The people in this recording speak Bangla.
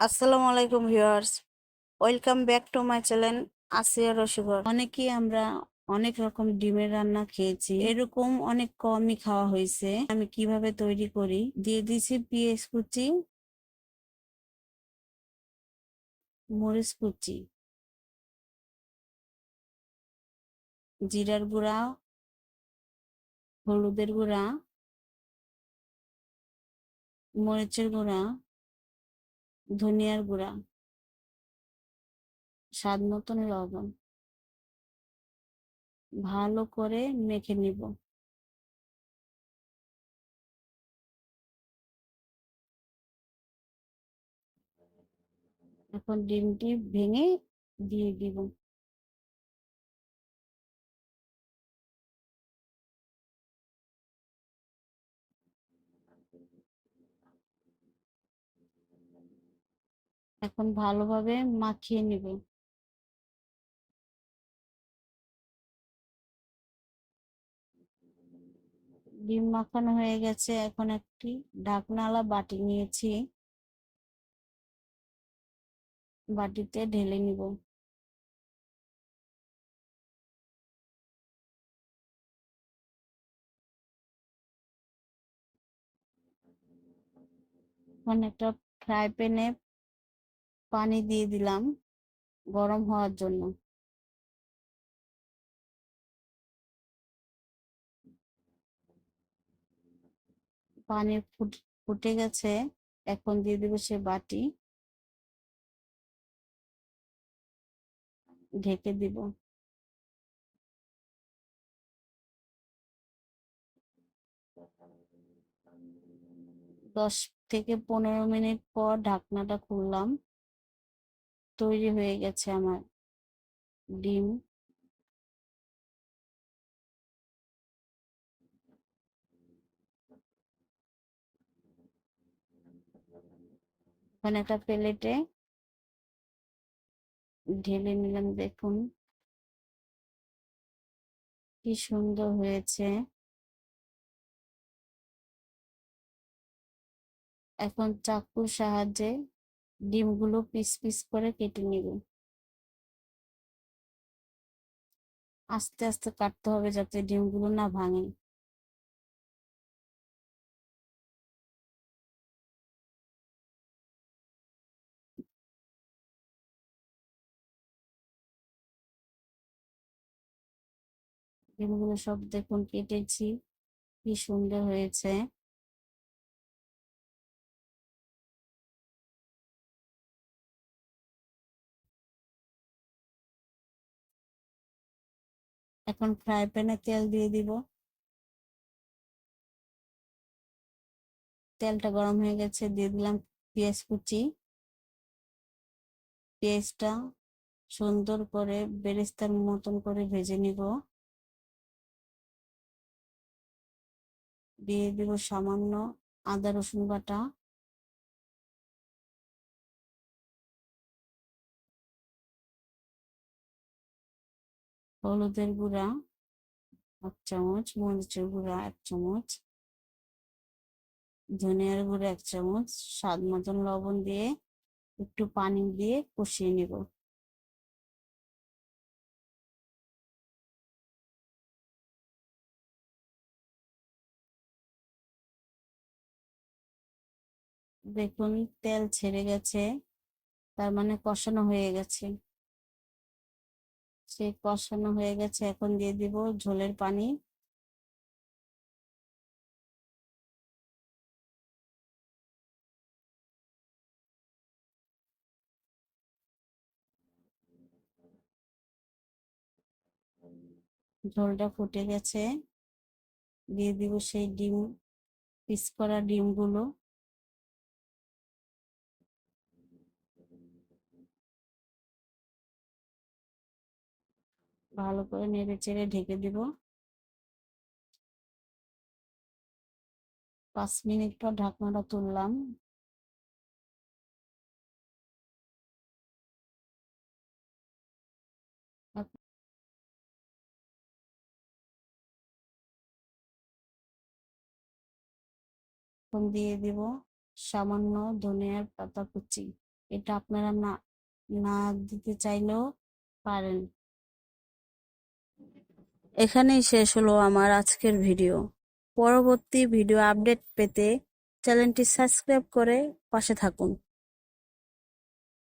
আসসালামু আলাইকুম viewers. Welcome back to my channel Asiya Rasikor. অনেকেই আমরা অনেক রকম ডিমের রান্না খেয়েছি। এরকম অনেক কমই খাওয়া হয়েছে। আমি কীভাবে তৈরি করি? দিয়ে দিয়েছি পেঁয়াজ কুচি। মরিচ কুচি। জিরার গুঁড়া। হলুদের গুঁড়া। মরিচের গুঁড়া। ধনিয়ার গুঁড়া। স্বাদ মতন লবণ। ভালো করে মেখে নিব। এখন ডিমটি ভেঙে দিয়ে দিব। এখন ভালোভাবে মাখিয়ে নিব। ডিম মাখানো হয়ে গেছে, এখন একটি ঢাকনালা বাটি নিয়েছি। বাটিতে ঢেলে নিব। এখন একটা ফ্রাই প্যানে পানি দিয়ে দিলাম গরম হওয়ার জন্য। পানি ফুটে গেছে, এখন দিয়ে দেবো সে বাটি। ঢেকে দিব। দশ থেকে পনেরো মিনিট পর ঢাকনাটা খুললাম। তৈরি হয়ে গেছে আমার ডিম। এখন একটা প্লেটে ঢেলে নিলাম, দেখুন। কি সুন্দর হয়েছে। এখন চাকুর সাহায্যে ডিমগুলো পিস পিস করে কেটে নিব। আস্তে আস্তে কাটতে হবে যাতে ডিমগুলো না ভাঙে। ডিমগুলো সব দেখুন কেটেছি, কি সুন্দর হয়েছে। এখন ফ্রাই প্যানে তেল দিয়ে দিব। তেলটা গরম হয়ে গেছে, দিয়ে দিলাম পেঁয়াজ কুচি। পেঁয়াজটা সুন্দর করে বেরেস্তার মতন করে ভেজে নিব। দিয়ে দিব সামান্য আদা রসুন বাটা। হলুদের গুঁড়া, এক চামচ, মরিচের গুঁড়া, এক চামচ, ধনিয়ার গুঁড়া, এক চামচ, স্বাদ মতন লবণ দিয়ে একটু পানি দিয়ে কষিয়ে নেব। দেখুন, তেল ছেড়ে গেছে, তার মানে কষানো হয়ে গেছে। সে কষানো হয়ে গেছে, এখন দিয়ে দিব ঝোলের পানি। ঝোলটা ফুটে গেছে। দিয়ে দিব সেই ডিম, পিস করা ডিমগুলো। ভালো করে নেড়ে চেড়ে ঢেকে দিব। পাঁচ মিনিট পর ঢাকনাটা তুললাম। দিয়ে দিব সামান্য ধনিয়ার পাতা কুচি এটা আপনারা না না দিতে চাইলেও পারেন। এখানেই শেষ হলো আমার আজকের ভিডিও। পরবর্তী ভিডিও আপডেট পেতে চ্যানেলটি সাবস্ক্রাইব করে পাশে থাকুন।